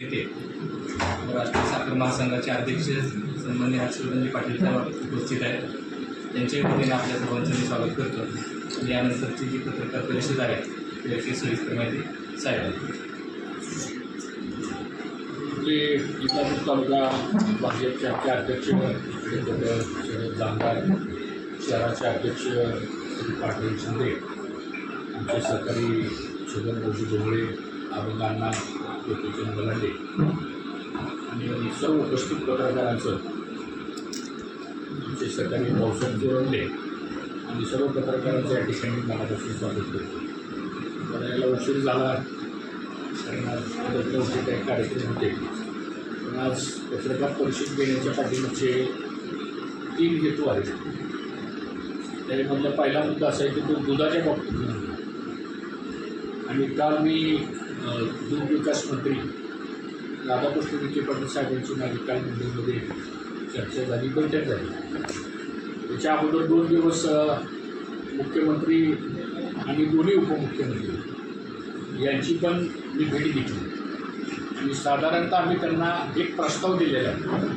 येथे राष्ट्रीय साखर महासंघाचे अध्यक्ष सन्मान्य हर्षवर्धनजी पाटील साहेब उपस्थित आहेत. त्यांच्या वतीने आपल्या सर्वांचं मी स्वागत करतो. आणि यानंतरची जी पत्रकार परिषद आहे त्याची सविस्तर माहिती साहेब. आपले इस्लामपूर तालुका भाजपचे आपले अध्यक्ष शरद जामदार शहराचे अध्यक्ष श्री पाटील शिंदे. आमचे सहकारी छगन भाऊजी डोंगळे अरुण अण्णा गोपीचंद गलांडे आणि सर्व उपस्थित पत्रकारांचं आमचे सहकारी पावसात जोडले. आणि सर्व पत्रकारांचं या ठिकाणी मनापासून स्वागत करतो. मला यायला उशीर झाला. कारण आज काही कार्यक्रम होते. पण आज पत्रकार परिषद घेण्याच्या पाठीमागचे तीन हेतू आहेत. त्याच्यामधला पहिला मुद्दा असा आहे की तो दुधाच्या बाबतीत आणि काल मी अ, दूध विकास मंत्री राधाकृष्ण विखे पाटील साहेबांची माझी काल मुंबईमध्ये चर्चा झाली बैठक झाली. त्याच्या अगोदर दोन दिवस मुख्यमंत्री आणि दोन्ही उपमुख्यमंत्री यांची पण मी भेट घेतली. आणि साधारणतः आम्ही त्यांना एक प्रस्ताव दिलेला आहे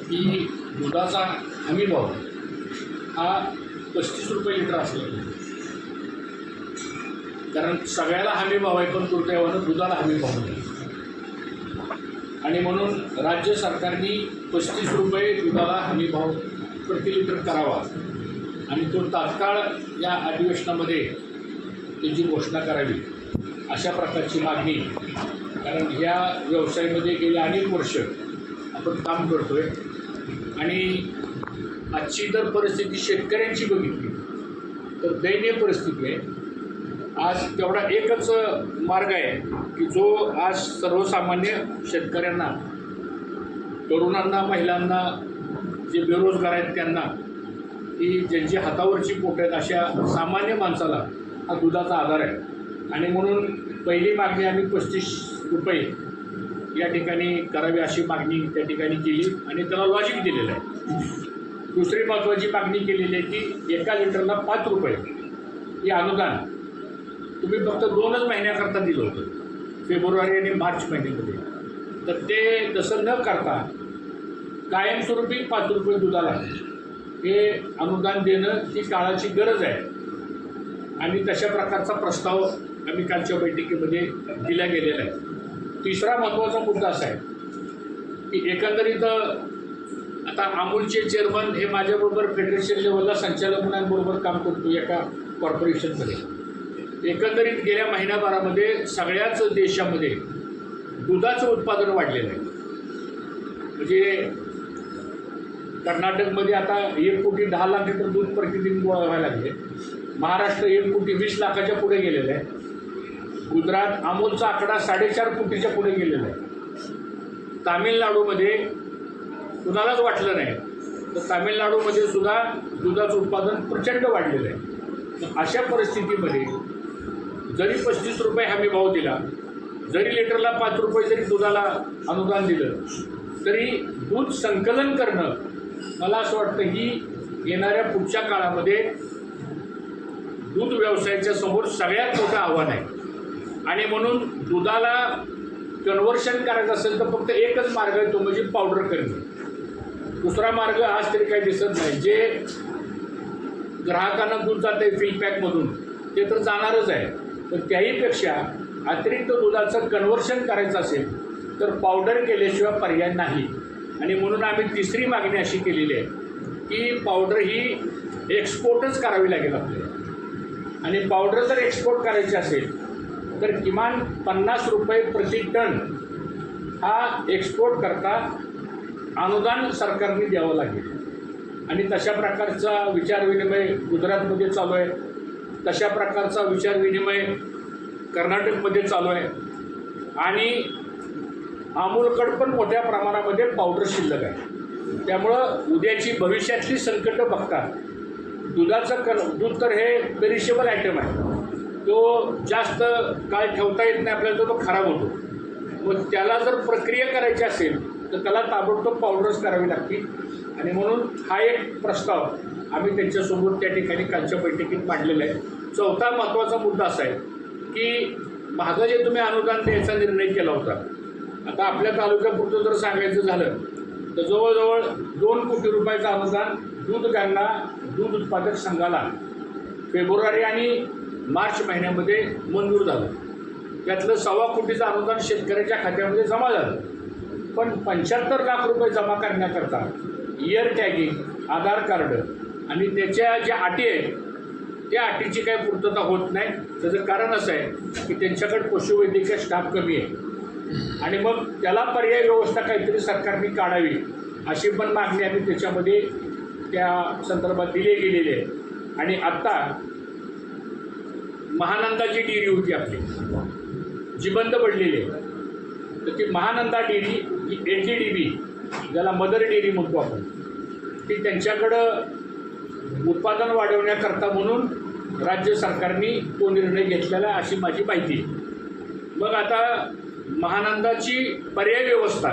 की दुधाचा हमीभाव हा पस्तीस रुपये लिटर असला पाहिजे. कारण सगळ्याला हमी भाव आहे पण दुर्दैवानं दुधाला हमी भाव नाही. आणि म्हणून राज्य सरकारने पस्तीस रुपये दुधाला हमी भाव प्रति लिटर करावा. आणि तो तात्काळ या अधिवेशनामध्ये त्याची घोषणा करावी अशा प्रकारची मागणी. कारण ह्या व्यवसायामध्ये गेली अनेक वर्ष आपण काम करतो आहे आणि आजची जर परिस्थिती शेतकऱ्यांची बघितली. तर दयनीय परिस्थिती आहे. आज तेवढा एकच मार्ग आहे की जो आज सर्वसामान्य शेतकऱ्यांना तरुणांना महिलांना जे बेरोजगार आहेत त्यांना की ज्यांची हातावरची पोट आहेत अशा सामान्य माणसाला हा दुधाचा आधार आहे. आणि म्हणून पहिली मागणी आम्ही पस्तीस रुपये या ठिकाणी करावी अशी मागणी त्या ठिकाणी केली आणि त्याला लॉजिक दिलेलं आहे. दुसरी महत्त्वाची मागणी केलेली आहे की एका लिटरला पाच रुपये हे अनुदान तुम्ही फक्त दोनच महिन्याकरता दिलं होतं. फेब्रुवारी आणि मार्च महिन्यामध्ये. तर ते तसं न करता कायमस्वरूपी पाच रुपये दुधाला. हे अनुदान देणं ही काळाची गरज आहे. आणि तशा प्रकारचा प्रस्ताव आम्ही कालच्या बैठकीमध्ये दिला गेलेला आहे. तिसरा महत्त्वाचा मुद्दा असा आहे की एकंदरीत आता अमूलचे चेअरमन हे माझ्याबरोबर फेडरेशन लेवलला संचालक म्हणून काम करतो एका कॉर्पोरेशनमध्ये एकंदरीत गेल्या महिन्याभरामध्ये सगळ्याच देशामध्ये दुधाचं उत्पादन वाढलेलं आहे. म्हणजे कर्नाटकमध्ये आता एक कोटी दहा लाख लिटर दूध प्रतिदिन गोळा व्हायला लागले. महाराष्ट्र एक कोटी वीस लाखाच्या पुढे गेलेलं आहे. गुजरात अमोलचा आकडा साडेचार कोटीच्या पुढे गेलेला आहे. तामिळनाडूमध्ये कुणालाच वाटलं नाही. तर तामिळनाडूमध्ये सुद्धा दुधाचं उत्पादन प्रचंड वाढलेलं आहे. अशा परिस्थितीमध्ये जरी पस्तीस रुपये हमी भाव दिला जरी लिटरला पाच रुपये जरी दुधाला अनुदान दिलं तरी दूध संकलन करणं मला असं वाटतं की येणाऱ्या पुढच्या काळामध्ये दूध व्यवसायाच्या समोर सगळ्यात मोठं आव्हान आहे. आणि म्हणून दुधाला कन्व्हर्शन करायचं असेल तर फक्त एकच मार्ग आहे तो म्हणजे पावडर करणे. दुसरा मार्ग आज तरी काही दिसत नाही. जे ग्राहकांना दूध जातं आहे फिल पॅकमधून ते तर जाणारच आहे. तर त्याहीपेक्षा अतिरिक्त दुधाचं कन्व्हर्शन करायचं असेल तर पावडर केल्याशिवाय पर्याय नाही. आणि म्हणून आम्ही तिसरी मागणी अशी केलेली आहे की पावडर ही एक्सपोर्टच करावी लागेल आपल्याला. आणि पावडर जर एक्सपोर्ट करायची असेल तर किमान पन्नास रुपये प्रति टन हा एक्सपोर्ट करता अनुदान सरकारने द्यावं लागेल. आणि तशा प्रकारचा विचारविनिमय गुजरातमध्ये चालू आहे. तशा प्रकारचा विचार विनिमय कर्नाटकमध्ये चालू आहे. आणि आमूलकड पण मोठ्या प्रमाणामध्ये पावडर शिल्लक आहे. त्यामुळं उद्याची भविष्यातली संकटं बघता दुधाचं कर दूध तर हे पेरिशेबल आयटम आहे. तो जास्त काळ ठेवता येत नाही आपल्याला तर तो खराब होतो. मग त्याला जर प्रक्रिया करायची असेल तर त्याला ताबडतोब पावडर्स करावी लागतील. आणि म्हणून हा एक प्रस्ताव आम्ही त्यांच्यासोबत त्या ठिकाणी कालच्या बैठकीत मांडलेलं आहे. चौथा महत्त्वाचा मुद्दा असा आहे की मागं जे तुम्ही अनुदान द्यायचा निर्णय केला होता आता आपल्या तालुक्यापुरतं जर सांगायचं झालं तर जवळजवळ दोन कोटी रुपयाचं अनुदान दूध गांना दूध उत्पादक संघाला फेब्रुवारी आणि मार्च महिन्यामध्ये मंजूर झालं. त्यातलं सव्वा कोटीचं अनुदान शेतकऱ्याच्या खात्यामध्ये जमा झालं. पण पंच्याहत्तर लाख रुपये जमा करण्याकरता इयर टॅगिंग आधार कार्ड आणि त्याच्या ज्या अटी आहेत त्या अटीची काही पूर्तता होत नाही. त्याचं कारण असं आहे की त्यांच्याकडे पशुवैद्यकीय स्टाफ कमी आहे. आणि मग त्याला पर्याय व्यवस्था काहीतरी सरकारने काढावी अशी पण मागणी आम्ही त्याच्यामध्ये त्या संदर्भात दिली गेलेली आहे. आणि आत्ता महानंदाची डेअरी होती आपली जी बंद पडलेली आहे. तर ती महानंदा डेअरी ही एल डी डी बी ज्याला मदर डेअरी म्हणतो आपण ती त्यांच्याकडं उत्पादन वाढवण्याकरता म्हणून राज्य सरकारने तो निर्णय घेतलेला आहे अशी माझी माहिती आहे. मग आता महानंदाची पर्याय व्यवस्था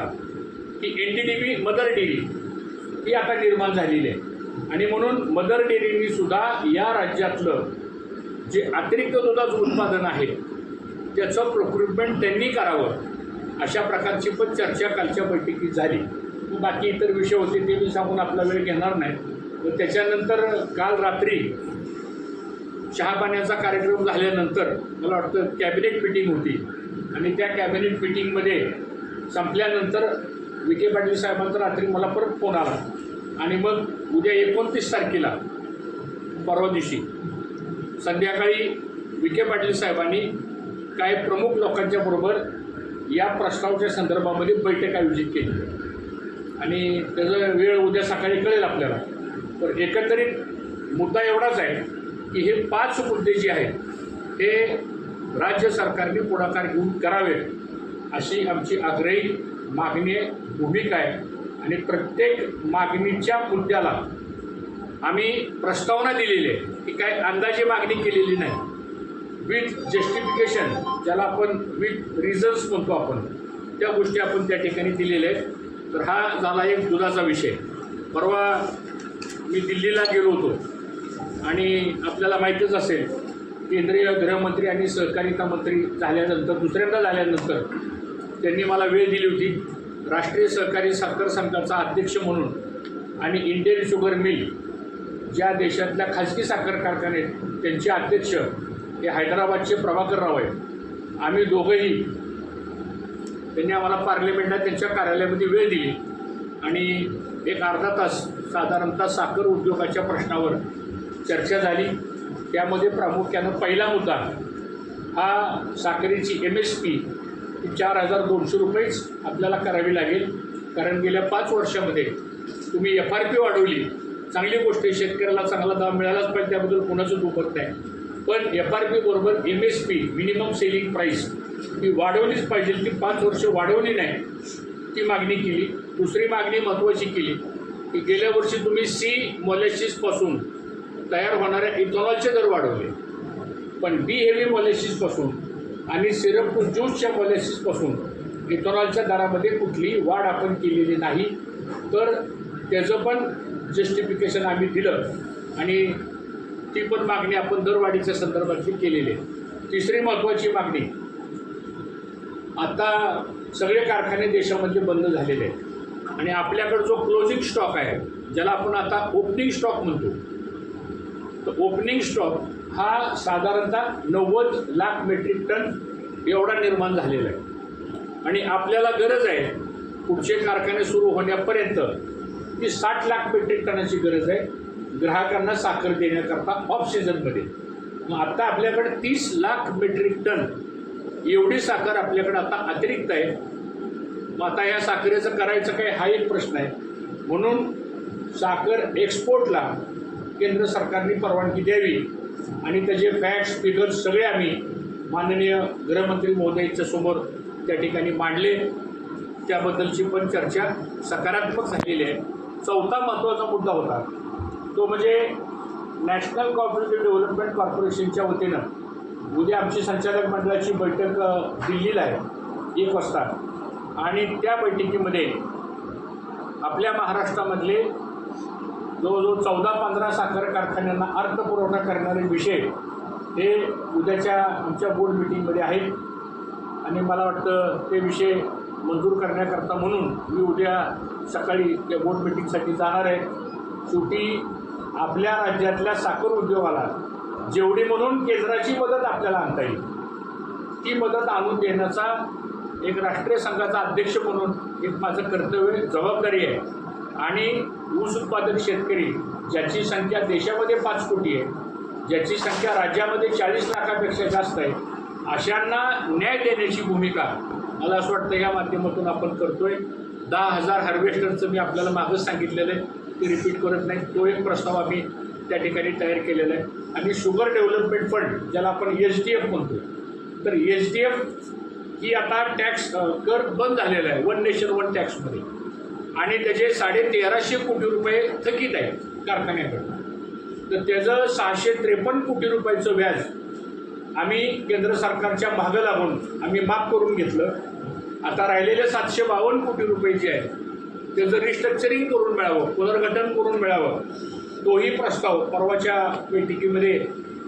ही N D D B mother dairy ही आता निर्माण झालेली आहे. आणि म्हणून मदर डेअरीनी सुद्धा या राज्यातलं जे अतिरिक्त दुधाचं उत्पादन आहे त्याचं प्रोक्रुटमेंट त्यांनी करावं अशा प्रकारची पण चर्चा कालच्या बैठकीत झाली. बाकी इतर विषय होते ते मी सांगून आपला वेळ घेणार नाही. त्याच्यानंतर काल रात्री चहापाण्याचा कार्यक्रम झाल्यानंतर मला वाटतं कॅबिनेट मिटिंग होती. आणि त्या कॅबिनेट मिटिंगमध्ये संपल्यानंतर विखे पाटील साहेबांचा रात्री मला परत फोन आला. आणि मग उद्या एकोणतीस तारखेला परवा दिवशी संध्याकाळी विखे पाटील साहेबांनी काही प्रमुख लोकांच्या बरोबर या प्रस्तावाच्या संदर्भामध्ये बैठक आयोजित केली. आणि त्याचा वेळ उद्या सकाळी कळेल आपल्याला. तर एकंदरीत मुद्दा एवढाच आहे की हे पाच मुद्दे जे आहेत हे राज्य सरकारने पुढाकार घेऊन करावेत अशी आमची आग्रही मागणी भूमिका आहे. आणि प्रत्येक मागणीच्या मुद्द्याला आम्ही प्रस्तावना दिलेली आहे की काय अंदाजे मागणी केलेली नाही. विथ जस्टिफिकेशन ज्याला आपण विथ रिझन्स म्हणतो आपण त्या गोष्टी आपण त्या ठिकाणी दिलेल्या आहेत. तर हा झाला एक दुधाचा विषय. परवा मी दिल्लीला गेलो होतो. आणि आपल्याला माहीतच असेल केंद्रीय गृहमंत्री आणि सहकारिता मंत्री झाल्यानंतर दुसऱ्यांदा झाल्यानंतर त्यांनी मला वेळ दिली होती. राष्ट्रीय सहकारी साखर संघाचा अध्यक्ष म्हणून आणि इंडियन शुगर मिल ज्या देशातल्या खाजगी साखर कारखाने आहेत त्यांचे अध्यक्ष हे हैदराबादचे प्रभाकर राव आहेत. आम्ही दोघंही त्यांनी आम्हाला पार्लमेंटात त्यांच्या कार्यालयामध्ये वेळ दिली. आणि एक अर्धा तास साधारणतः साखर उद्योगाच्या प्रश्नावर चर्चा झाली. त्यामध्ये प्रामुख्यानं पहिला मुद्दा हा साखरेची एम एस पी चार हजार दोनशे रुपयेच आपल्याला करावी लागेल. कारण गेल्या पाच वर्षामध्ये तुम्ही एफ आर पी वाढवली. चांगली गोष्ट आहे शेतकऱ्याला चांगला दाम मिळालाच पाहिजे त्याबद्दल कोणाचं दुखत नाही. पण एफ आर पी बरोबर M S P minimum selling price ती वाढवलीच पाहिजे. ती पाच वर्ष वाढवली नाही. ती मागणी केली. दुसरी मागणी महत्त्वाची केली. की गेल्या वर्षी तुम्ही सी मॉलेशिसपासून तयार होणाऱ्या इथॉनॉलचे दर वाढवले. पण बी हेवी मॉलेशिसपासून आणि सिरप टू ज्यूसच्या मॉलेशिसपासून इथॉनॉलच्या दरामध्ये कुठलीही वाढ आपण केलेली नाही. तर त्याचं पण जस्टिफिकेशन आम्ही दिलं आणि ती पण मागणी आपण दरवाढीच्या संदर्भातली केलेली आहे. तिसरी महत्त्वाची मागणी आता सगळे कारखाने देशामध्ये बंद झालेले आहेत. आणि आपल्याकडं जो क्लोजिंग स्टॉक आहे ज्याला आपण आता ओपनिंग स्टॉक म्हणतो. तर ओपनिंग स्टॉक हा साधारणतः नव्वद लाख मेट्रिक टन एवढा निर्माण झालेला आहे. आणि आपल्याला गरज आहे पुढचे कारखाने सुरू होण्यापर्यंत ती साठ लाख मेट्रिक टनाची गरज आहे ग्राहकांना साखर देण्याकरता ऑफ सीझनमध्ये मग आता आपल्याकडे तीस लाख मेट्रिक टन एवढी साखर आपल्याकडे आता अतिरिक्त आहे मग आता या साखरेचं करायचं काय हा एक प्रश्न आहे. म्हणून साखर एक्सपोर्टला केंद्र सरकारने परवानगी द्यावी. आणि त्याचे फॅक्ट्स फिगर्स सगळे आम्ही माननीय गृहमंत्री महोदयांच्या समोर त्या ठिकाणी मांडले. त्याबद्दलची पण चर्चा सकारात्मक झालेली आहे. चौथा महत्त्वाचा मुद्दा होता. तो म्हणजे नॅशनल कॉपरेटिव्ह डेव्हलपमेंट कॉर्पोरेशनच्या वतीनं उद्या आमची संचालक मंडळाची बैठक दिल्लीला आहे. एक वाजता. आणि त्या बैठकीमध्ये आपल्या महाराष्ट्रामधले जवळजवळ चौदा पंधरा साखर कारखान्यांना अर्थपुरवठा करणारे विषय हे उद्याच्या आमच्या बोर्ड मिटिंगमध्ये आहेत. आणि मला वाटतं ते विषय मंजूर करण्याकरता म्हणून मी उद्या सकाळी त्या बोर्ड मिटिंगसाठी जाणार आहे. शेवटी आपल्या राज्यातल्या साखर उद्योगाला जेवढी म्हणून केंद्राची मदत आपल्याला आणता येईल ती मदत आणून देण्याचा एक राष्ट्रीय संघाचा अध्यक्ष म्हणून एक माझं कर्तव्य जबाबदारी आहे. आणि ऊस उत्पादक शेतकरी ज्याची संख्या देशामध्ये पाच कोटी आहे ज्याची संख्या राज्यामध्ये चाळीस लाखापेक्षा जास्त आहे अशांना न्याय देण्याची भूमिका मला असं वाटतं या माध्यमातून आपण करतोय. दहा हजार हार्वेस्टरचं मी आपल्याला मागंच सांगितलेलं आहे. ते रिपीट करत नाही. तो एक प्रस्ताव आम्ही त्या ठिकाणी तयार केलेला आहे. आणि शुगर डेव्हलपमेंट फंड ज्याला आपण एच डी एफ म्हणतो. तर एच डी एफ की आता टॅक्स कर बंद झालेला आहे वन नेशन वन टॅक्समध्ये आणि त्याचे साडे तेराशे कोटी रुपये थकीत आहे कारखान्याकडनं तर त्याचं सहाशे त्रेपन्न कोटी रुपयाचं व्याज आम्ही केंद्र सरकारच्या मागं लागून आम्ही माफ करून घेतलं. आता राहिलेले सातशे बावन्न कोटी रुपये जे आहे त्याचं रिस्ट्रक्चरिंग करून मिळावं पुनर्गठन करून मिळावं. तोही प्रस्ताव परवाच्या बैठकीमध्ये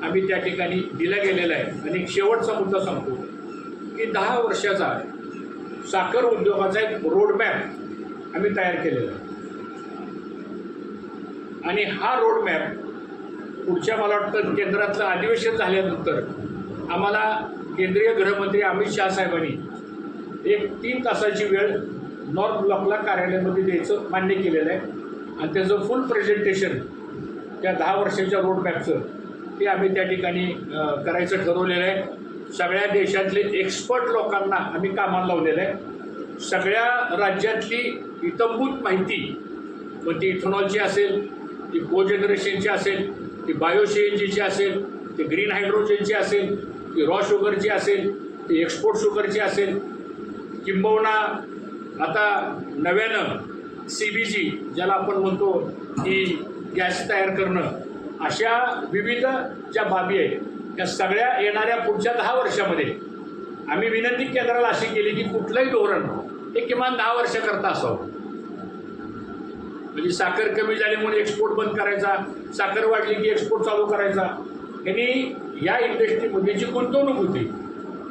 आम्ही त्या ठिकाणी दिला गेलेला आहे. आणि शेवटचा मुद्दा सांगतो. की दहा वर्षाचा साखर उद्योगाचा एक रोडमॅप आम्ही तयार केलेला आहे. आणि हा रोडमॅप पुढच्या मला वाटतं केंद्रातलं अधिवेशन झाल्यानंतर आम्हाला केंद्रीय गृहमंत्री अमित शहा साहेबांनी एक तीन तासाची वेळ नॉर्थ ब्लॉकला कार्यालयामध्ये द्यायचं मान्य केलेलं आहे. आणि त्याचं फुल प्रेझेंटेशन त्या दहा वर्षाच्या रोडमॅपचं ते आम्ही त्या ठिकाणी करायचं ठरवलेलं आहे. सगळ्या देशातले एक्सपर्ट लोकांना आम्ही कामाला लावलेलं आहे. सगळ्या राज्यातली इतंभूत माहिती मग ती इथेनॉलची असेल ती कोजनरेशनची असेल ती बायो सी एन जीची असेल ती ग्रीन हायड्रोजनची असेल ती रॉ शुगरची असेल ती एक्सपोर्ट शुगरची असेल. किंबहुना आता नव्यानं सी बी जी ज्याला आपण म्हणतो की गॅस तयार करणं अशा विविध ज्या बाबी आहेत. त्या सगळ्या येणाऱ्या पुढच्या दहा वर्षामध्ये आम्ही विनंती केंद्राला अशी केली की कुठलंही धोरण हे किमान दहा वर्ष करता असावं. म्हणजे साखर कमी झाल्यामुळे एक्सपोर्ट बंद करायचा साखर वाढली की एक्सपोर्ट चालू करायचा. यांनी या इंडस्ट्रीमध्ये जी गुंतवणूक होती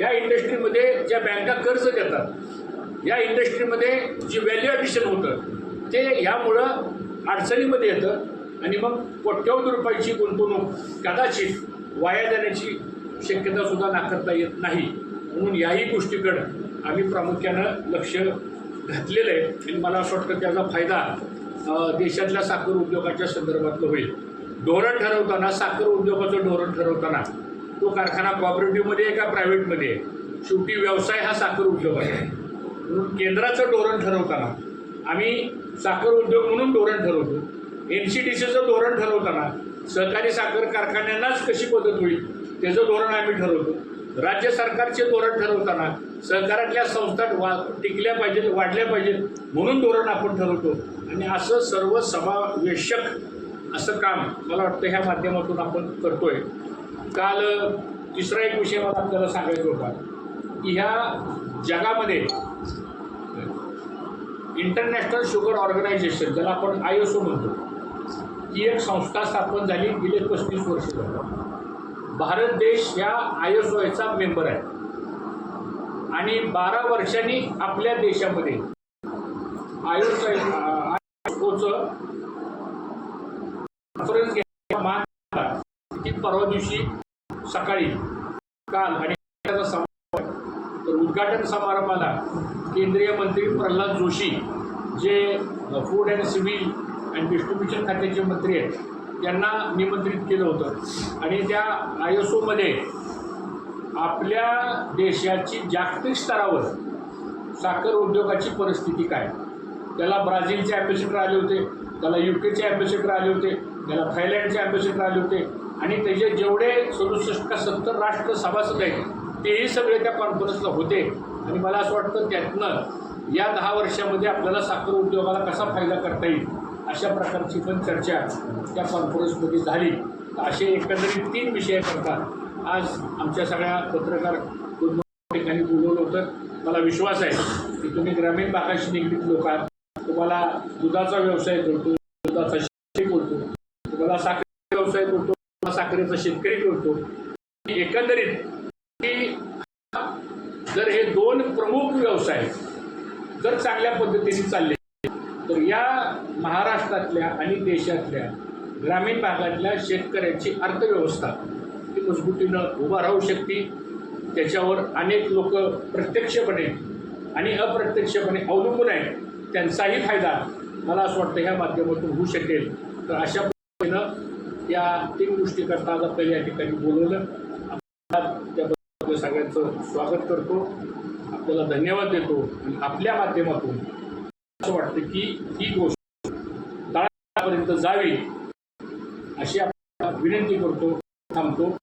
या इंडस्ट्रीमध्ये ज्या बँका कर्ज देतात या इंडस्ट्रीमध्ये जी व्हॅल्यू ॲडिशन होतं ते ह्यामुळं अडचणीमध्ये येतं आणि मग कोट्यवधी रुपयाची गुंतवणूक कदाचित वाया जाण्याची शक्यतासुद्धा नाकारता येत नाही. म्हणून याही गोष्टीकडं आम्ही प्रामुख्यानं लक्ष घातलेलं आहे. आणि मला असं वाटतं त्याचा फायदा देशातल्या साखर उद्योगाच्या संदर्भातलं होईल. धोरण ठरवताना साखर उद्योगाचं धोरण ठरवताना तो कारखाना कॉपरेटिव्हमध्ये आहे का प्रायव्हेटमध्ये आहे? शेवटी व्यवसाय हा साखर उद्योग आहे. म्हणून केंद्राचं धोरण ठरवताना आम्ही साखर उद्योग म्हणून धोरण ठरवतो. एन सी डी सीचं धोरण ठरवताना सहकारी साखर कारखान्यांनाच कशी मदत होईल त्याचं धोरण आम्ही ठरवतो. राज्य सरकारचे धोरण ठरवताना सहकारातल्या संस्था वा टिकल्या पाहिजेत वाढल्या पाहिजेत म्हणून धोरण आपण ठरवतो. आणि असं सर्व समावेशक असं काम मला वाटतं ह्या माध्यमातून आपण करतोय. काल तिसरा एक विषय मला आपल्याला सांगायचा होता की ह्या जगामध्ये इंटरनॅशनल शुगर ऑर्गनायझेशन ज्याला आपण आय एस ओ म्हणतो ही एक संस्था स्थापन झाली गेले पस्तीस वर्ष. झाली भारत देश या आय एस ओचा मेंबर आहे. आणि बारा वर्षांनी आपल्या देशामध्ये आय एस ओचं कॉन्फरन्स मान परवा दिवशी सकाळी काल आणि तर उद्घाटन समारंभाला केंद्रीय मंत्री प्रल्हाद जोशी जे फूड अँड सिव्हिल आणि डिस्ट्रीब्युशन खात्याचे मंत्री आहेत त्यांना निमंत्रित केलं होतं. आणि त्या आय एस ओमध्ये आपल्या देशाची जागतिक स्तरावर साखर उद्योगाची परिस्थिती काय? त्याला ब्राझीलचे ॲम्बेसिडर आले होते त्याला यू केचे ॲम्बेसिडर आले होते त्याला थायलंडचे ॲम्बेसिडर आले होते. आणि त्याचे जेवढे सदुसष्ट का सत्तर राष्ट्र सभासद आहेत तेही सगळे त्या कॉन्फरन्सला होते. आणि मला असं वाटतं त्यातनं या दहा वर्षामध्ये आपल्याला साखर उद्योगाला कसा फायदा करता येईल? अशा प्रकारची पण चर्चा त्या कॉन्फरन्समध्ये झाली. तर असे एकंदरीत तीन विषय करतात. आज आमच्या सगळ्या पत्रकार ठिकाणी बोलवलं होतं. मला विश्वास आहे की तुम्ही ग्रामीण भागाशी निगडीत लोक आहात. तुम्हाला दुधाचा व्यवसाय करतो दुधाचा शेतकरी करतो. तुम्हाला साखर व्यवसाय करतो तुम्हाला साखरेचा शेतकरी करतो. एकंदरीत की जर हे दोन प्रमुख व्यवसाय जर चांगल्या पद्धतीने चालले तर या महाराष्ट्रातल्या आणि देशातल्या ग्रामीण भागातल्या शेतकऱ्यांची अर्थव्यवस्था ती मजबूतीनं उभा राहू शकते. त्याच्यावर अनेक लोक प्रत्यक्षपणे आणि अप्रत्यक्षपणे अवलंबून आहेत. त्यांचाही फायदा मला असं वाटतं ह्या माध्यमातून होऊ शकेल. तर अशा पद्धतीनं या तीन गोष्टीकरता आज आपल्याला या ठिकाणी बोलवलं. त्याबद्दल सगळ्यांचं स्वागत करतो. आपल्याला धन्यवाद देतो. आणि आपल्या माध्यमातून असं वाटतं की ही गोष्ट तळापर्यंत जावी अशी आपण विनंती करतो थांबतो.